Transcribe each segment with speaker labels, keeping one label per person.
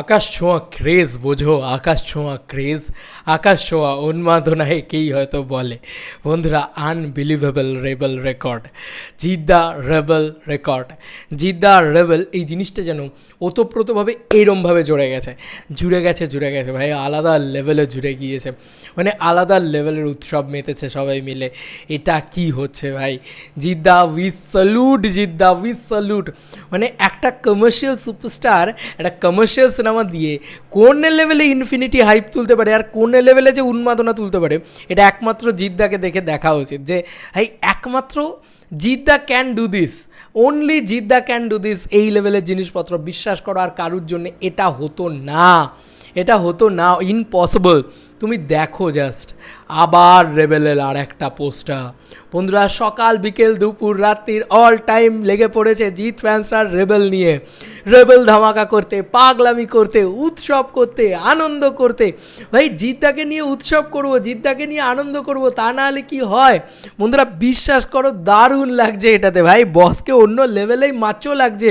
Speaker 1: আকাশ ছোঁয়া ক্রেজ, বোঝো, আকাশ ছোঁয়া ক্রেজ। আকাশ ছোঁয়া উন্মাদনা একেই হয়তো বলে। বন্ধুরা unbelievable rebel record Jeddah rebel record Jeddah rebel এই জিনিসটা যেন ওতপ্রোতভাবে এইরমভাবে জুড়ে গেছে। জুড়ে গেছে জুড়ে গেছে, ভাই, আলাদা লেভেলে জুড়ে গিয়েছে। মানে আলাদা লেভেলের উৎসব মেতেছে সবাই মিলে। এটা কি হচ্ছে, ভাই? Jeddah we salute Jeddah we salute মানে একটা কমার্শিয়াল সুপারস্টার একটা কমার্শিয়াল সিনেমা দিয়ে কোন লেভেলে ইনফিনিটি হাইপ তুলতে পারে আর কোন লেভেলে যে উন্মাদনা তুলতে পারে, এটা একমাত্র জিদ্দাকে দেখে দেখা উচিত যে, ভাই, একমাত্র Jeddah can do this only Jeddah can do this এই লেভেলের জিনিসপত্র বিশ্বাস করো আর কারুর জন্য এটা হতো না, এটা হতো না ইম্পসিবল তুমি দেখো জাস্ট আবার রেবেলের আর একটা পোস্টার। বন্ধুরা, সকাল, বিকেল, দুপুর, রাত্রির অল টাইম লেগে পড়েছে জিৎ ফ্যান্সরা রেবেল নিয়ে। রেবেল ধামাকা করতে, পাগলামি করতে, উৎসব করতে, আনন্দ করতে। ভাই জিদ্দাকে নিয়ে উৎসব করব জিদ্দাকে নিয়ে আনন্দ করব, তা না হলে কি হয়? বন্ধুরা, বিশ্বাস করো, দারুণ লাগছে এটাতে। ভাই বসকে অন্য লেভেলেই মাচো লাগছে।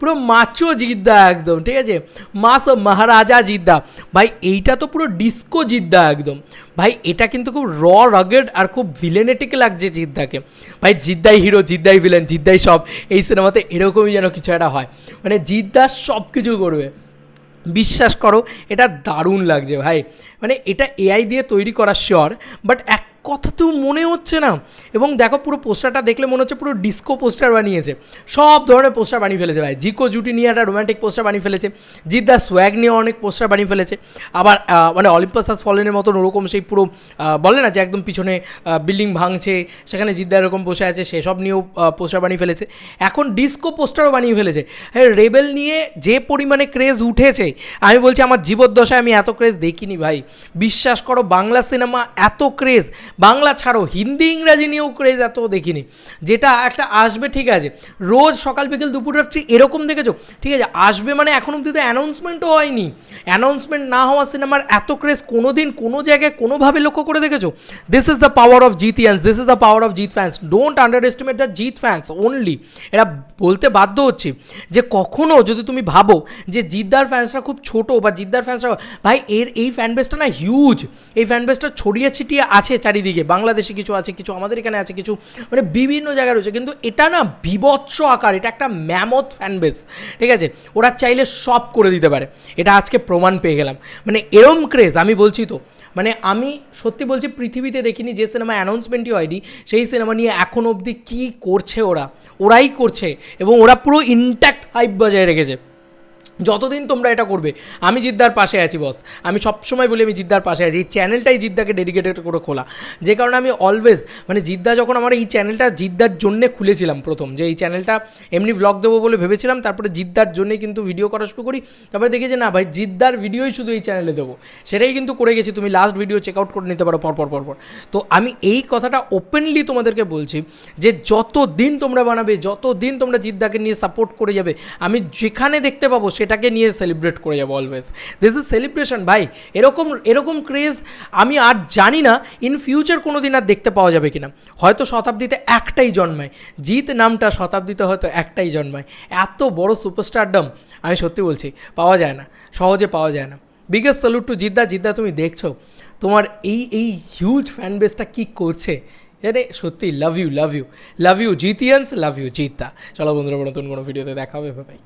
Speaker 1: পুরো মাচো জিদ্দা একদম, ঠিক আছে? মাস মহারাজা জিদ্দা ভাই, এইটা তো পুরো ডিস্কো জিদ্দা একদম। ভাই, এটা কিন্তু খুব র রগেড আর খুব ভিলেনেটিক লাগছে জিদ্দাকে। ভাই, জিদ্দাই হিরো জিদ্দাই ভিলেন জিদ্দাই সব। এই সিনেমাতে এরকমই যেন কিছু একটা হয়। মানে জিদ্দা সব কিছু করবে। বিশ্বাস করো, এটা দারুণ লাগছে ভাই। মানে এটা এআই দিয়ে তৈরি করা শিওর বাট এক কথা তো মনে হচ্ছে না। এবং দেখো পুরো পোস্টারটা দেখলে মনে হচ্ছে পুরো ডিস্কো পোস্টার বানিয়েছে। সব ধরনের পোস্টার বানিয়ে ফেলেছে ভাই। জিকো জুটি নিয়ে একটা রোম্যান্টিক পোস্টার বানিয়ে ফেলেছে। জিদ্দা সোয়াগ নিয়ে অনেক পোস্টার বানিয়ে ফেলেছে। আবার মানে অলিম্পাসাস ফলেনের মতন ওরকম সেই পুরো বলে না যে একদম পিছনে বিল্ডিং ভাঙছে, সেখানে জিদ্দা এরকম বসে আছে, সেসব নিয়েও পোস্টার বানিয়ে ফেলেছে। এখন ডিস্কো পোস্টারও বানিয়ে ফেলেছে। হ্যাঁ রেবেল নিয়ে যে পরিমাণে ক্রেজ উঠেছে, আমি বলছি আমার জীবদ্দশায় আমি এত ক্রেজ দেখিনি ভাই। বিশ্বাস করো, বাংলা সিনেমা এত ক্রেজ বাংলা ছাড়ো, হিন্দি, ইংরাজি নিয়েও ক্রেজ এত দেখিনি। যেটা একটা আসবে, ঠিক আছে, রোজ সকাল বিকেল দুপুর রাত্রি এরকম দেখেছ? ঠিক আছে, আসবে মানে এখন অব্দি তো অ্যানাউন্সমেন্টও হয়নি। অ্যানাউন্সমেন্ট না হওয়া সিনেমার এত ক্রেজ কোনো দিন কোনো জায়গায় কোনোভাবে লক্ষ্য করে দেখেছ? This is the power of Jeetians this is the power of Jeet fans don't underestimate the Jeet fans only এরা বলতে বাধ্য হচ্ছে যে কখনো যদি তুমি ভাবো যে জিদ্দার ফ্যান্সরা খুব ছোট বা জিদ্দার ফ্যান্সরা ভাই, এর এই ফ্যান বেসটা না হিউজ এই ফ্যান বেসটা ছড়িয়ে ছিটিয়ে আছে চারিদিকে, বাংলাদেশে কিছু আছে, কিছু আমাদের এখানে আছে, কিছু মানে বিভিন্ন জায়গায় রয়েছে। কিন্তু এটা না বিভৎস আকার, এটা একটা ম্যামথ ফ্যান বেস ঠিক আছে? ওরা চাইলে সব করে দিতে পারে। এটা আজকে প্রমাণ পেয়ে গেলাম। মানে এরম ক্রেজ আমি বলছি তো মানে আমি সত্যি বলছি পৃথিবীতে দেখিনি যে সিনেমা অ্যানাউন্সমেন্টই হয়নি, সেই সিনেমা নিয়ে এখন অবধি কী করছে ওরা? ওরাই করছে এবং ওরা পুরো ইনট্যাক্ট হাইপ বজায় রেখেছে। যতদিন তোমরা এটা করবে, আমি জিদ্দার পাশে আছি বস আমি সবসময় বলি আমি জিদ্দার পাশে আছি। এই চ্যানেলটাই জিদ্দাকে ডেডিকেটেড করে খোলা। যে কারণে আমি অলওয়েজ মানে জিদ্দা যখন আমার এই চ্যানেলটা জিদ্দার জন্যে খুলেছিলাম প্রথম, যে এই চ্যানেলটা এমনি ব্লগ দেবো বলে ভেবেছিলাম, তারপরে জিদ্দার জন্যই কিন্তু ভিডিও করা শুরু করি, তারপরে দেখি যে না ভাই, জিদ্দার ভিডিওই শুধু এই চ্যানেলে দেবো। সেটাই কিন্তু করে গেছি, তুমি লাস্ট ভিডিও চেক আউট করে নিতে পারো পরপর পরপর তো আমি এই কথাটা ওপেনলি তোমাদেরকে বলছি যে যত দিন তোমরা বানাবে যত দিন তোমরা জিদ্দাকে নিয়ে সাপোর্ট করে যাবে, আমি যেখানে দেখতে পাবো সেটাকে নিয়ে সেলিব্রেট করে যাব অলওয়েজ দিস ইজ সেলিব্রেশন ভাই। এরকম এরকম ক্রেজ আমি আর জানি না ইন ফিউচার কোনো দিন আর দেখতে পাওয়া যাবে কিনা। হয়তো শতাব্দীতে একটাই জন্মায়। জিত নামটা শতাব্দীতে হয়তো একটাই জন্মায়। এত বড় সুপারস্টারডম আমি সত্যি বলছি, পাওয়া যায় না। সহজে পাওয়া যায় না। বিগেস্ট স্যালুট টু জিদ্দা। জিদ্দা, তুমি দেখছ? তোমার এই এই হিউজ ফ্যান বেসটা কী করছে? আরে, সত্যি love you love you love you Jeetians love you Jeddah. চলো বন্ধুরা, নতুন কোনো ভিডিওতে দেখা হবে ভাই